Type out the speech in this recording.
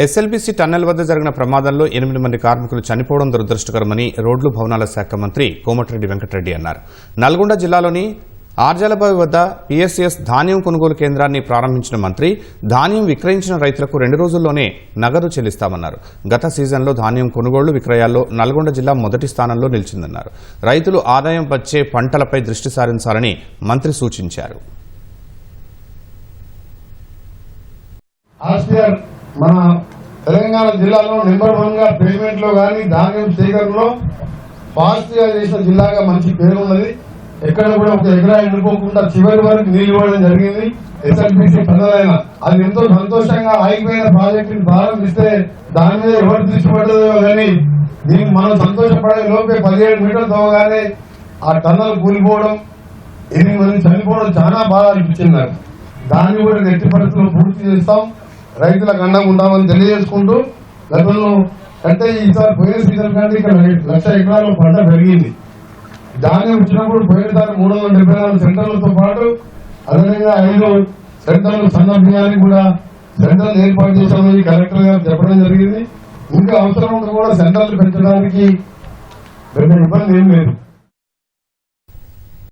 SLBC tunnel వద్ద జరిగిన ప్రమాదంలో ఎనిమిది మంది కార్మికులు చనిపోవడం దురదృష్టకరమని రోడ్లు భవనాల శాఖ మంత్రి కోమటిరెడ్డి వెంకటరెడ్డి అన్నారు. నల్గొండ జిల్లాలోని ఆర్జాలబావి వద్ద పీఎస్ఎస్ ధాన్యం కొనుగోలు కేంద్రాన్ని ప్రారంభించిన మంత్రి ధాన్యం విక్రయించిన రైతులకు రెండు రోజుల్లోనే నగదు చెల్లిస్తామన్నారు. గత సీజన్లో ధాన్యం కొనుగోళ్ళు విక్రయాల్లో నల్గొండ జిల్లా మొదటి స్థానంలో నిలిచిందన్నారు. రైతులు ఆదాయం వచ్చే పంటలపై దృష్టి సారించాలని మంత్రి సూచించారు. మన తెలంగాణ జిల్లాలో నెంబర్ వన్గా పేమెంట్లో గానీ ధాన్యం సేకరణలో ఫాస్ట్గా చేసిన జిల్లాగా మంచి పేరు ఉన్నది ఎక్కడ కూడా ఒక ఎకరా ఎండుకోకుండా చివరి వరకు నీళ్ళు ఇవ్వడం జరిగింది. ఎస్ఎల్బిసి ప్రజలైన అది ఎంతో సంతోషంగా ఆగిపోయిన ప్రాజెక్టుని ప్రారంభిస్తే దాని మీద ఎవరు దృష్టి కానీ దీనికి మనం సంతోషపడే లోపే పదిహేడు మీటర్లు తవ్వగానే ఆ టన్నులు కూలిపోవడం ఎనిమిది మంది చనిపోవడం చాలా బాగా అనిపించింది నాకు. దాన్ని కూడా ఎట్టి పరిస్థితుల్లో పూర్తి చేస్తాం. రైతులకు అండగా ఉంటామని తెలియజేసుకుంటూ గతంలో అంటే ఈసారి పోయిన సీజన్ కంటే ఇక్కడ లక్ష ఎకరాల పంట పెరిగింది. ధాన్యం వచ్చినప్పుడు పోయినసారి మూడు వందల డెబ్బై నాలుగు సెంటర్లతో పాటు అదేవిధంగా ఐదు సెంటర్లు సన్న బియ్యానికి కూడా సెంటర్లు ఏర్పాటు చేశామని కలెక్టర్ గారు చెప్పడం జరిగింది. ఇంకా అవసరం ఉంటే కూడా సెంటర్లు పెంచడానికి పెద్ద ఇబ్బంది ఏం లేదు.